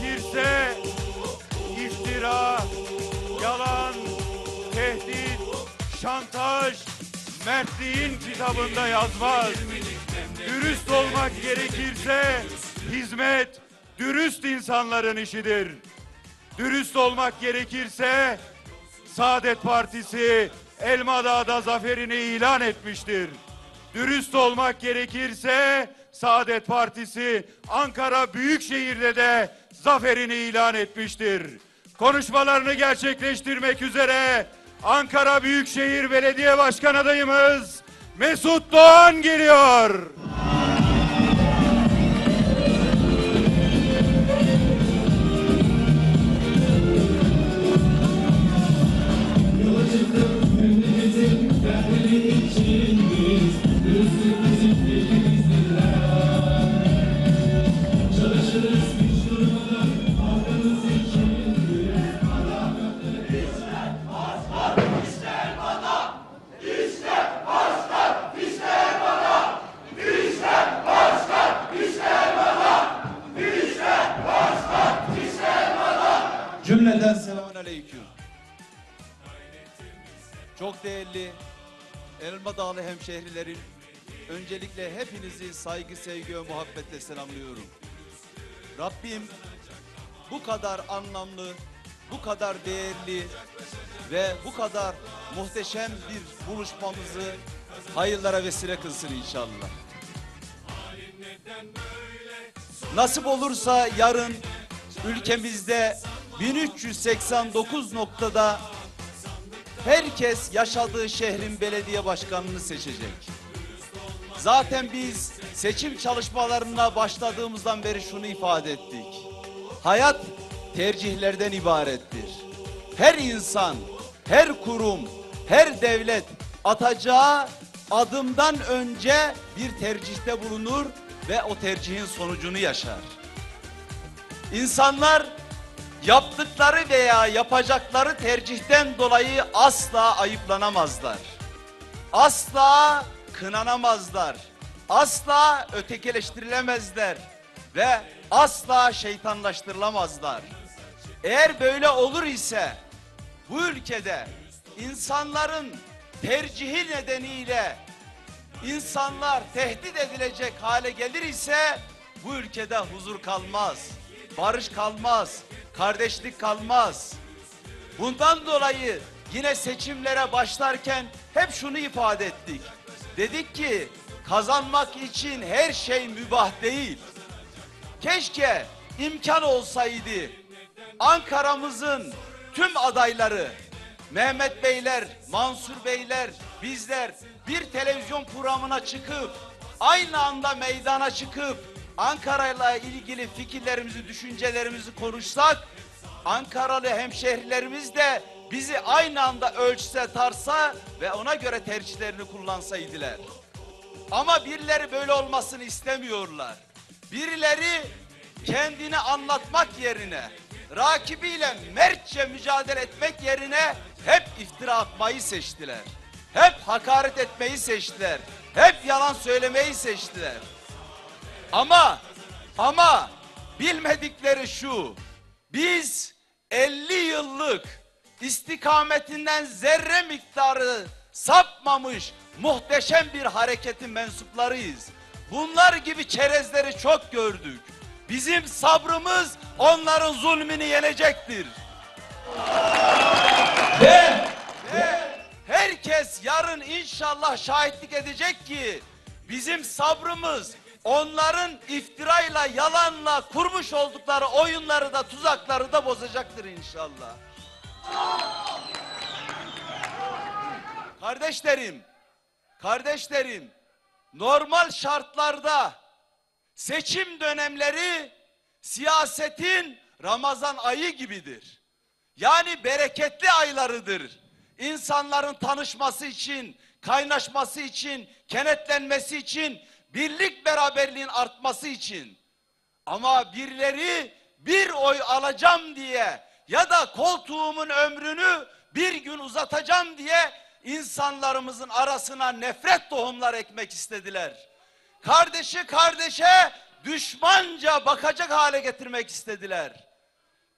gerekirse iftira, yalan, tehdit, şantaj, mertliğin kitabında yazmaz. Dürüst olmak gerekirse hizmet, dürüst insanların işidir. Dürüst olmak gerekirse Saadet Partisi Elmadağ'da zaferini ilan etmiştir. Dürüst olmak gerekirse Saadet Partisi Ankara Büyükşehir'de de zaferini ilan etmiştir. Konuşmalarını gerçekleştirmek üzere Ankara Büyükşehir Belediye Başkan adayımız Mesut Doğan geliyor. Hemşehrilerim, öncelikle hepinizi saygı, sevgi ve muhabbetle selamlıyorum. Rabbim bu kadar anlamlı, bu kadar değerli ve bu kadar muhteşem bir buluşmamızı hayırlara vesile kılsın inşallah. Nasip olursa yarın ülkemizde 1389 noktada herkes yaşadığı şehrin belediye başkanını seçecek. Zaten biz seçim çalışmalarına başladığımızdan beri şunu ifade ettik. Hayat tercihlerden ibarettir. Her insan, her kurum, her devlet atacağı adımdan önce bir tercihte bulunur ve o tercihin sonucunu yaşar. İnsanlar yaptıkları veya yapacakları tercihten dolayı asla ayıplanamazlar. Asla kınanamazlar. Asla ötekileştirilemezler ve asla şeytanlaştırılamazlar. Eğer böyle olur ise bu ülkede insanların tercihi nedeniyle insanlar tehdit edilecek hale gelir ise bu ülkede huzur kalmaz, barış kalmaz, kardeşlik kalmaz. Bundan dolayı yine seçimlere başlarken hep şunu ifade ettik. Dedik ki kazanmak için her şey mübah değil. Keşke imkan olsaydı Ankara'mızın tüm adayları Mehmet Beyler, Mansur Beyler, bizler bir televizyon programına çıkıp aynı anda meydana çıkıp Ankara'yla ilgili fikirlerimizi, düşüncelerimizi konuşsak Ankaralı hemşehrilerimiz de bizi aynı anda ölçse tarsa ve ona göre tercihlerini kullansaydılar. Ama birileri böyle olmasını istemiyorlar. Birileri kendini anlatmak yerine, rakibiyle mertçe mücadele etmek yerine hep iftira atmayı seçtiler. Hep hakaret etmeyi seçtiler. Hep yalan söylemeyi seçtiler. Ama ama bilmedikleri şu. Biz 50 yıllık istikametinden zerre miktarı sapmamış muhteşem bir hareketin mensuplarıyız. Bunlar gibi çerezleri çok gördük. Bizim sabrımız onların zulmünü yenecektir. Ve, ve herkes yarın inşallah şahitlik edecek ki bizim sabrımız onların iftirayla, yalanla kurmuş oldukları oyunları da tuzakları da bozacaktır inşallah. Kardeşlerim, kardeşlerim, normal şartlarda seçim dönemleri siyasetin Ramazan ayı gibidir. Yani bereketli aylarıdır. İnsanların tanışması için, kaynaşması için, kenetlenmesi için, birlik beraberliğin artması için. Ama birileri bir oy alacağım diye ya da koltuğumun ömrünü bir gün uzatacağım diye insanlarımızın arasına nefret tohumlar ekmek istediler. Kardeşi kardeşe düşmanca bakacak hale getirmek istediler.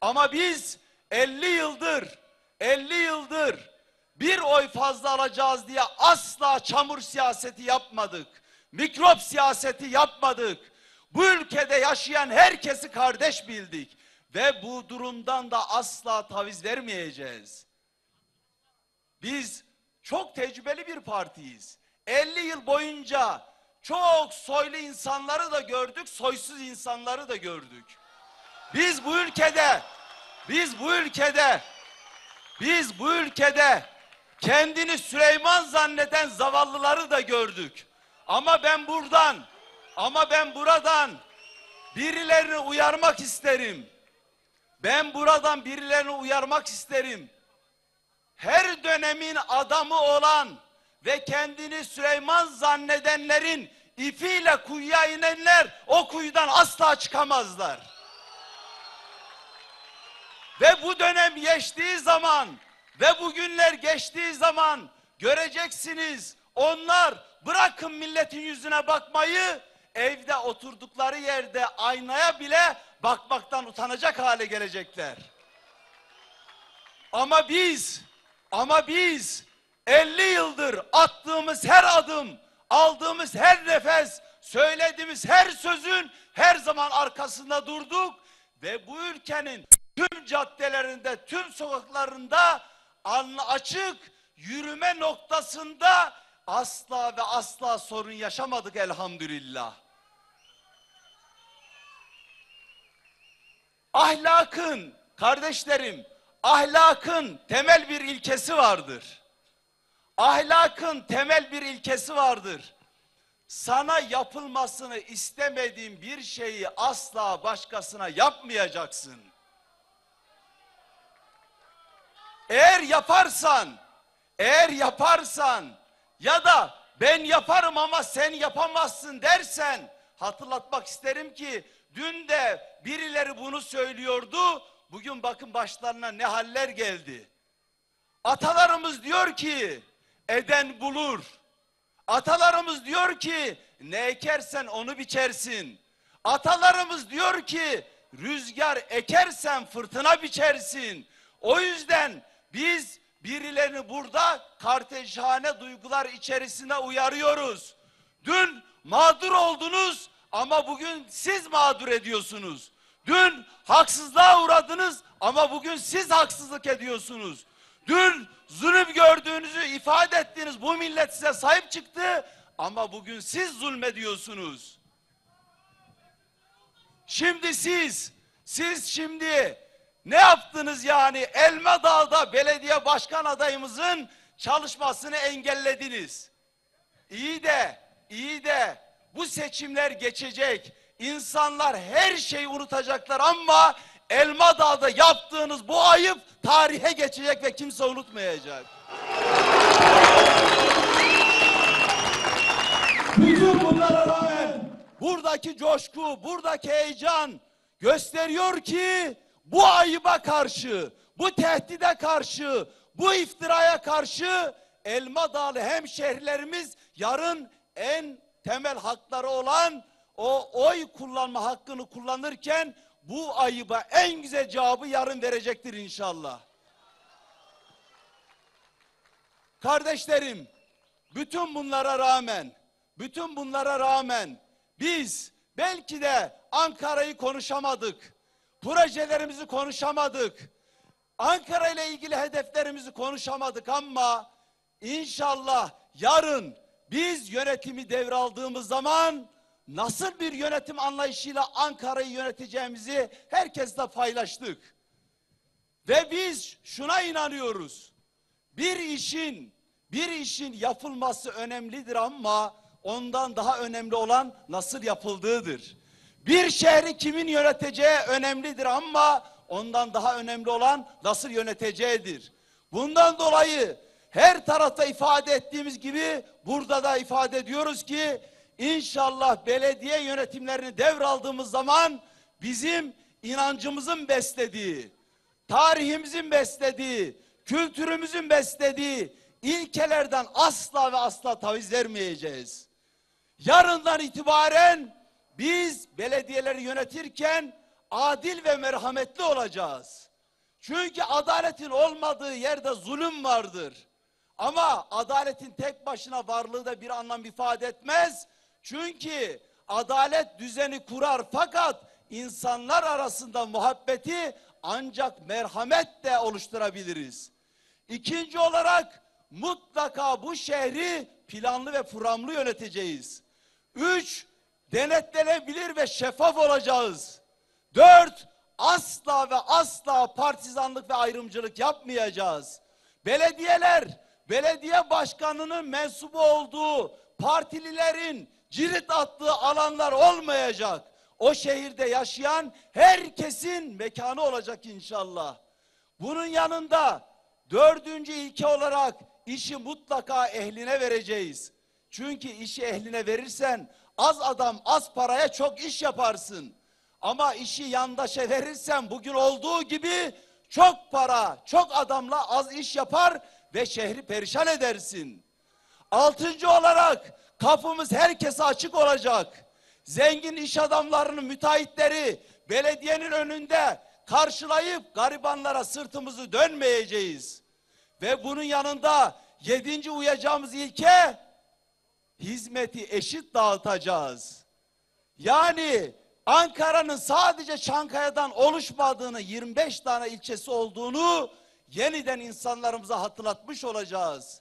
Ama biz 50 yıldır 50 yıldır bir oy fazla alacağız diye asla çamur siyaseti yapmadık. Mikrop siyaseti yapmadık. Bu ülkede yaşayan herkesi kardeş bildik ve bu durumdan da asla taviz vermeyeceğiz. Biz çok tecrübeli bir partiyiz. 50 yıl boyunca çok soylu insanları da gördük, soysuz insanları da gördük. Biz bu ülkede, biz bu ülkede, biz bu ülkede kendini Süleyman zanneden zavallıları da gördük. Ama ben buradan, ama ben buradan birilerini uyarmak isterim. Ben buradan birilerini uyarmak isterim. Her dönemin adamı olan ve kendini Süleyman zannedenlerin ipiyle kuyuya inenler o kuyudan asla çıkamazlar. Ve bu dönem geçtiği zaman ve bugünler geçtiği zaman göreceksiniz onlar bırakın milletin yüzüne bakmayı evde oturdukları yerde aynaya bile bakmaktan utanacak hale gelecekler. Ama biz ama biz 50 yıldır attığımız her adım, aldığımız her nefes, söylediğimiz her sözün her zaman arkasında durduk ve bu ülkenin tüm caddelerinde, tüm sokaklarında açık yürüme noktasında asla ve asla sorun yaşamadık elhamdülillah. Ahlakın kardeşlerim, ahlakın temel bir ilkesi vardır. Ahlakın temel bir ilkesi vardır. Sana yapılmasını istemediğin bir şeyi asla başkasına yapmayacaksın. Eğer yaparsan, eğer yaparsan ya da ben yaparım ama sen yapamazsın dersen hatırlatmak isterim ki dün de birileri bunu söylüyordu. Bugün bakın başlarına ne haller geldi. Atalarımız diyor ki eden bulur. Atalarımız diyor ki ne ekersen onu biçersin. Atalarımız diyor ki rüzgar ekersen fırtına biçersin. O yüzden biz birilerini burada karteşhane duygular içerisinde uyarıyoruz. Dün mağdur oldunuz ama bugün siz mağdur ediyorsunuz. Dün haksızlığa uğradınız ama bugün siz haksızlık ediyorsunuz. Dün zulüm gördüğünüzü ifade ettiğiniz bu millet size sahip çıktı ama bugün siz zulmediyorsunuz. Şimdi siz, siz şimdi ne yaptınız yani? Elma Dağ'da belediye başkan adayımızın çalışmasını engellediniz. İyi de, iyi de bu seçimler geçecek. İnsanlar her şeyi unutacaklar ama Elma Dağ'da yaptığınız bu ayıp tarihe geçecek ve kimse unutmayacak. Bütün bunlara rağmen buradaki coşku, buradaki heyecan gösteriyor ki bu ayıba karşı, bu tehdide karşı, bu iftiraya karşı Elma Dağlı hemşehrilerimiz yarın en temel hakları olan o oy kullanma hakkını kullanırken bu ayıba en güzel cevabı yarın verecektir inşallah. Kardeşlerim, bütün bunlara rağmen, bütün bunlara rağmen biz belki de Ankara'yı konuşamadık. Projelerimizi konuşamadık. Ankara ile ilgili hedeflerimizi konuşamadık ama inşallah yarın biz yönetimi devraldığımız zaman nasıl bir yönetim anlayışıyla Ankara'yı yöneteceğimizi herkesle paylaştık. Ve biz şuna inanıyoruz. Bir işin bir işin yapılması önemlidir ama ondan daha önemli olan nasıl yapıldığıdır. Bir şehri kimin yöneteceği önemlidir ama ondan daha önemli olan nasıl yöneteceğidir. Bundan dolayı her tarafta ifade ettiğimiz gibi burada da ifade ediyoruz ki inşallah belediye yönetimlerini devraldığımız zaman bizim inancımızın beslediği, tarihimizin beslediği, kültürümüzün beslediği ilkelerden asla ve asla taviz vermeyeceğiz. Yarından itibaren biz belediyeleri yönetirken adil ve merhametli olacağız. Çünkü adaletin olmadığı yerde zulüm vardır. Ama adaletin tek başına varlığı da bir anlam ifade etmez. Çünkü adalet düzeni kurar fakat insanlar arasında muhabbeti ancak merhametle oluşturabiliriz. İkinci olarak mutlaka bu şehri planlı ve programlı yöneteceğiz. Üç, denetlenebilir ve şeffaf olacağız. Dört, asla ve asla partizanlık ve ayrımcılık yapmayacağız. Belediyeler, belediye başkanının mensubu olduğu partililerin cirit attığı alanlar olmayacak. O şehirde yaşayan herkesin mekanı olacak inşallah. Bunun yanında dördüncü ilke olarak işi mutlaka ehline vereceğiz. Çünkü işi ehline verirsen az adam az paraya çok iş yaparsın. Ama işi yandaşa verirsen bugün olduğu gibi çok para, çok adamla az iş yapar ve şehri perişan edersin. Altıncı olarak kapımız herkese açık olacak. Zengin iş adamlarının müteahhitleri belediyenin önünde karşılayıp garibanlara sırtımızı dönmeyeceğiz. Ve bunun yanında yedinci uyacağımız ilke hizmeti eşit dağıtacağız. Yani Ankara'nın sadece Çankaya'dan oluşmadığını 25 tane ilçesi olduğunu yeniden insanlarımıza hatırlatmış olacağız.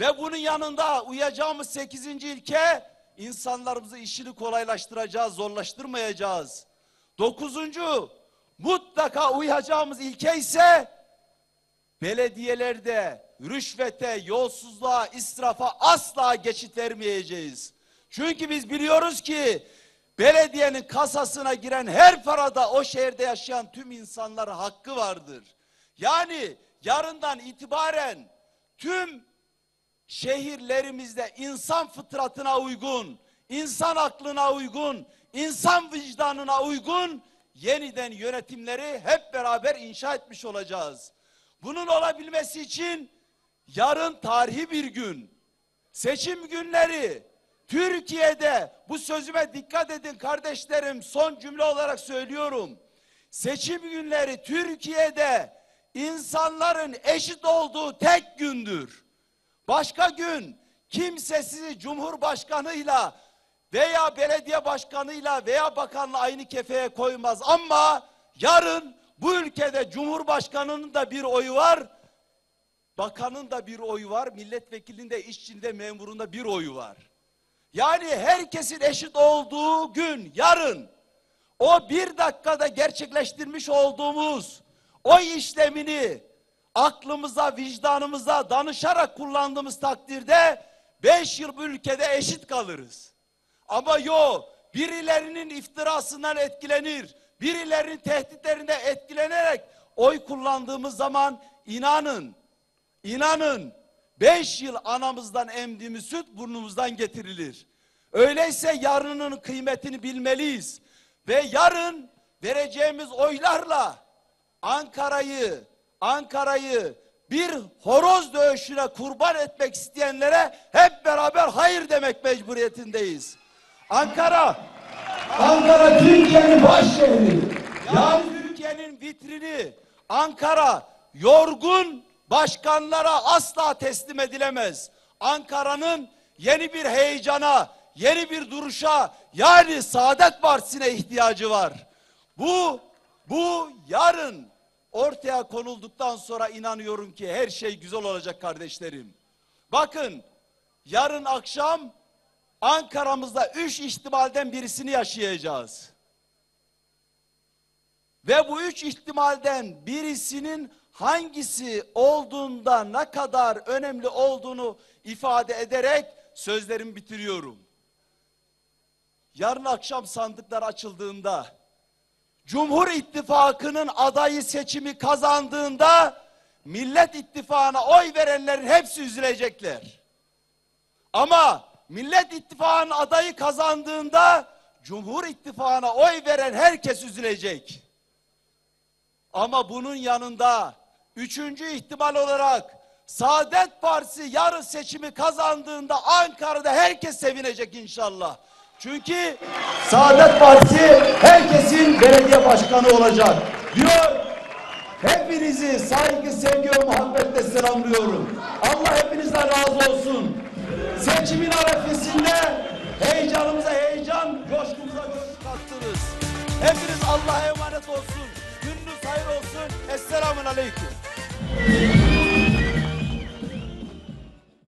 Ve bunun yanında uyacağımız 8. ilke insanlarımızı işini kolaylaştıracağız, zorlaştırmayacağız. Dokuzuncu mutlaka uyacağımız ilke ise belediyelerde rüşvete, yolsuzluğa, israfa asla geçit vermeyeceğiz. Çünkü biz biliyoruz ki belediyenin kasasına giren her parada o şehirde yaşayan tüm insanlara hakkı vardır. Yani yarından itibaren tüm şehirlerimizde insan fıtratına uygun, insan aklına uygun, insan vicdanına uygun yeniden yönetimleri hep beraber inşa etmiş olacağız. Bunun olabilmesi için yarın tarihi bir gün. Seçim günleri Türkiye'de bu sözüme dikkat edin kardeşlerim son cümle olarak söylüyorum. Seçim günleri Türkiye'de insanların eşit olduğu tek gündür. Başka gün kimse sizi cumhurbaşkanıyla veya belediye başkanıyla veya bakanla aynı kefeye koymaz ama yarın bu ülkede cumhurbaşkanının da bir oyu var. Bakanın da bir oyu var, milletvekilinin de işçinin de memurun da bir oyu var. Yani herkesin eşit olduğu gün yarın o bir dakikada gerçekleştirmiş olduğumuz o işlemini aklımıza, vicdanımıza danışarak kullandığımız takdirde beş yıl bu ülkede eşit kalırız. Ama yo birilerinin iftirasından etkilenir, birilerinin tehditlerinde etkilenerek oy kullandığımız zaman inanın, inanın beş yıl anamızdan emdiğimiz süt burnumuzdan getirilir. Öyleyse yarının kıymetini bilmeliyiz. Ve yarın vereceğimiz oylarla Ankara'yı, Ankara'yı bir horoz dövüşüne kurban etmek isteyenlere hep beraber hayır demek mecburiyetindeyiz. Ankara, Ankara Türkiye'nin baş şehri. Yani Türkiye'nin vitrini. Ankara yorgun başkanlara asla teslim edilemez. Ankara'nın yeni bir heyecana, yeni bir duruşa yani Saadet Partisi'ne ihtiyacı var. Bu bu yarın ortaya konulduktan sonra inanıyorum ki her şey güzel olacak kardeşlerim. Bakın yarın akşam Ankara'mızda üç ihtimalden birisini yaşayacağız. Ve bu üç ihtimalden birisinin hangisi olduğunda ne kadar önemli olduğunu ifade ederek sözlerimi bitiriyorum. Yarın akşam sandıklar açıldığında Cumhur İttifakı'nın adayı seçimi kazandığında Millet İttifakı'na oy verenlerin hepsi üzülecekler. Ama Millet İttifakı'nın adayı kazandığında Cumhur İttifakı'na oy veren herkes üzülecek. Ama bunun yanında üçüncü ihtimal olarak Saadet Partisi yarın seçimi kazandığında Ankara'da herkes sevinecek inşallah. Çünkü Saadet Partisi herkesin belediye başkanı olacak diyor. Hepinizi saygı, sevgi ve muhabbetle selamlıyorum. Allah hepinizden razı olsun. Seçimin arefesinde heyecanımıza heyecan, coşkumuza coşku kattınız. hepiniz Allah'a emanet olsun. Hayır olsun. Esselamun Aleyküm.